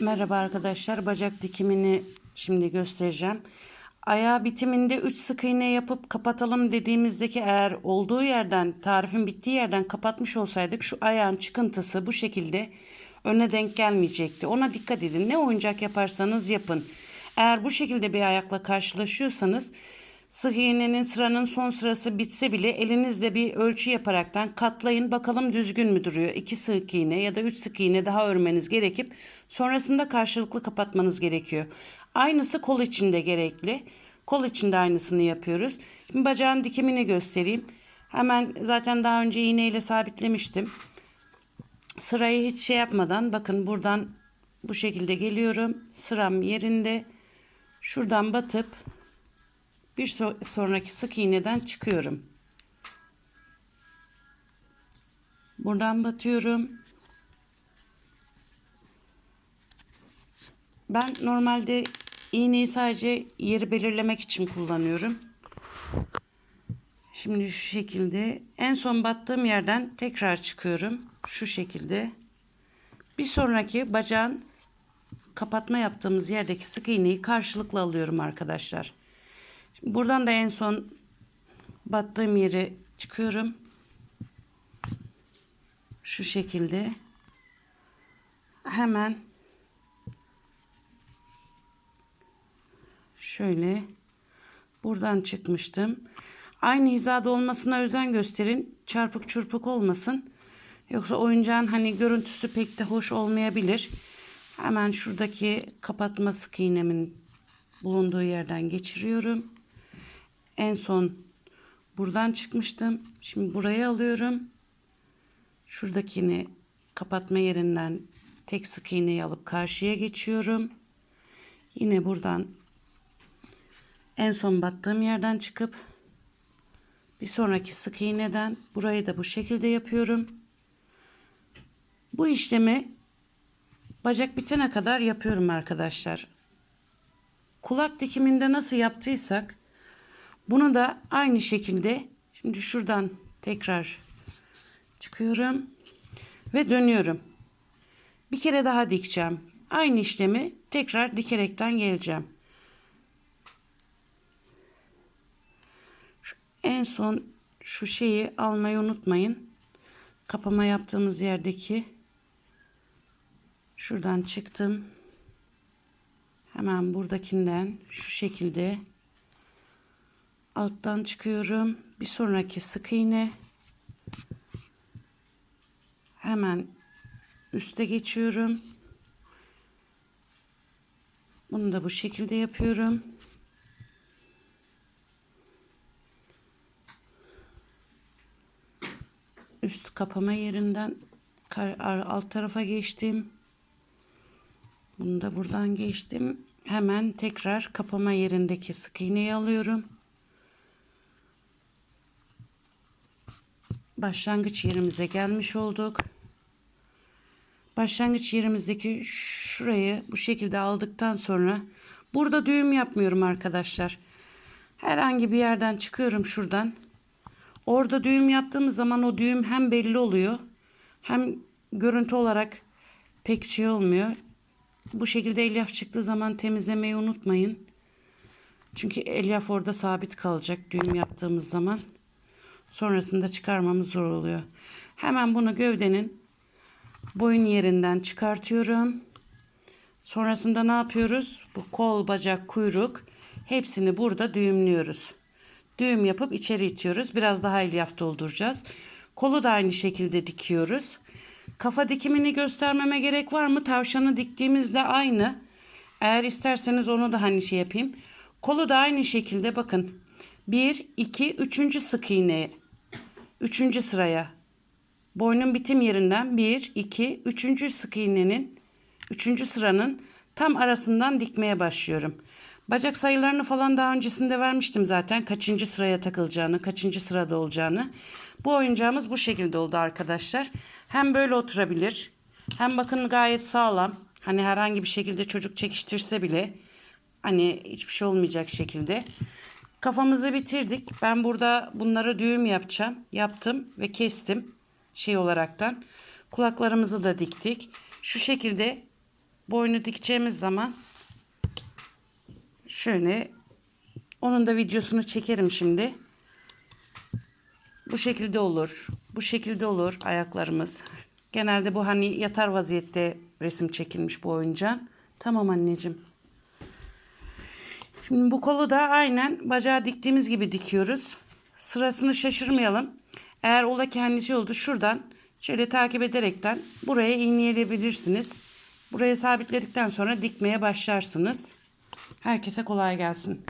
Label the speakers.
Speaker 1: Merhaba arkadaşlar. Bacak dikimini şimdi göstereceğim. Ayağı bitiminde 3 sık iğne yapıp kapatalım dediğimizdeki eğer olduğu yerden tarifin bittiği yerden kapatmış olsaydık şu ayağın çıkıntısı bu şekilde öne denk gelmeyecekti. Ona dikkat edin. Ne oyuncak yaparsanız yapın. Eğer bu şekilde bir ayakla karşılaşıyorsanız sık iğnenin sıranın son sırası bitse bile elinizle bir ölçü yaparaktan katlayın bakalım düzgün mü duruyor. 2 sık iğne ya da 3 sık iğne daha örmeniz gerekip sonrasında karşılıklı kapatmanız gerekiyor. Aynısı kol içinde gerekli. Kol içinde aynısını yapıyoruz. Şimdi bacağın dikimini göstereyim. Hemen zaten daha önce iğneyle sabitlemiştim. Sırayı hiç şey yapmadan bakın buradan bu şekilde geliyorum. Sıram yerinde. Şuradan batıp bir so- sonraki sık iğneden çıkıyorum. Buradan batıyorum. Ben normalde iğneyi sadece yeri belirlemek için kullanıyorum. Şimdi şu şekilde en son battığım yerden tekrar çıkıyorum. Şu şekilde. Bir sonraki bacağın kapatma yaptığımız yerdeki sık iğneyi karşılıklı alıyorum arkadaşlar. Şimdi buradan da en son battığım yere çıkıyorum. Şu şekilde. Hemen şöyle buradan çıkmıştım. Aynı hizada olmasına özen gösterin. Çarpık çırpık olmasın. Yoksa oyuncağın hani görüntüsü pek de hoş olmayabilir. Hemen şuradaki kapatma sık iğnemin bulunduğu yerden geçiriyorum. En son buradan çıkmıştım. Şimdi buraya alıyorum. Şuradakini kapatma yerinden tek sık iğneyi alıp karşıya geçiyorum. Yine buradan en son battığım yerden çıkıp bir sonraki sık iğneden burayı da bu şekilde yapıyorum. Bu işlemi bacak bitene kadar yapıyorum arkadaşlar. Kulak dikiminde nasıl yaptıysak bunu da aynı şekilde şimdi şuradan tekrar çıkıyorum ve dönüyorum. Bir kere daha dikeceğim. Aynı işlemi tekrar dikerekten geleceğim. Şu en son şu şeyi almayı unutmayın. Kapama yaptığımız yerdeki şuradan çıktım. Hemen buradakinden şu şekilde alttan çıkıyorum. Bir sonraki sık iğne. Hemen üste geçiyorum. Bunu da bu şekilde yapıyorum. Üst kapama yerinden alt tarafa geçtim. Bunu da buradan geçtim. Hemen tekrar kapama yerindeki sık iğneyi alıyorum. Başlangıç yerimize gelmiş olduk. Başlangıç yerimizdeki şurayı bu şekilde aldıktan sonra burada düğüm yapmıyorum arkadaşlar. Herhangi bir yerden çıkıyorum şuradan. Orada düğüm yaptığımız zaman o düğüm hem belli oluyor hem görüntü olarak pek şey olmuyor. Bu şekilde elyaf çıktığı zaman temizlemeyi unutmayın. Çünkü elyaf orada sabit kalacak düğüm yaptığımız zaman. Sonrasında çıkarmamız zor oluyor. Hemen bunu gövdenin boyun yerinden çıkartıyorum. Sonrasında ne yapıyoruz? Bu kol, bacak, kuyruk hepsini burada düğümlüyoruz. Düğüm yapıp içeri itiyoruz. Biraz daha elyaf dolduracağız. Kolu da aynı şekilde dikiyoruz. Kafa dikimini göstermeme gerek var mı? Tavşanı diktiğimizde aynı. Eğer isterseniz onu da hani şey yapayım. Kolu da aynı şekilde bakın. 1, 2, 3. sık iğne. 3. sıraya. Boynun bitim yerinden 1, 2, 3. sık iğnenin 3. sıranın tam arasından dikmeye başlıyorum. Bacak sayılarını falan daha öncesinde vermiştim zaten. Kaçıncı sıraya takılacağını, kaçıncı sırada olacağını. Bu oyuncağımız bu şekilde oldu arkadaşlar. Hem böyle oturabilir. Hem bakın gayet sağlam. Hani herhangi bir şekilde çocuk çekiştirse bile hani hiçbir şey olmayacak şekilde. Kafamızı bitirdik. Ben burada bunları düğüm yapacağım. Yaptım ve kestim şey olaraktan. Kulaklarımızı da diktik. Şu şekilde boynu dikeceğimiz zaman şöyle onun da videosunu çekerim şimdi. Bu şekilde olur. Bu şekilde olur ayaklarımız. Genelde bu hani yatar vaziyette resim çekilmiş bu oyuncağın. Tamam anneciğim. Şimdi bu kolu da aynen bacağı diktiğimiz gibi dikiyoruz. Sırasını şaşırmayalım. Eğer ola kendisi oldu şuradan şöyle takip ederekten buraya iğneleyebilirsiniz. Buraya sabitledikten sonra dikmeye başlarsınız. Herkese kolay gelsin.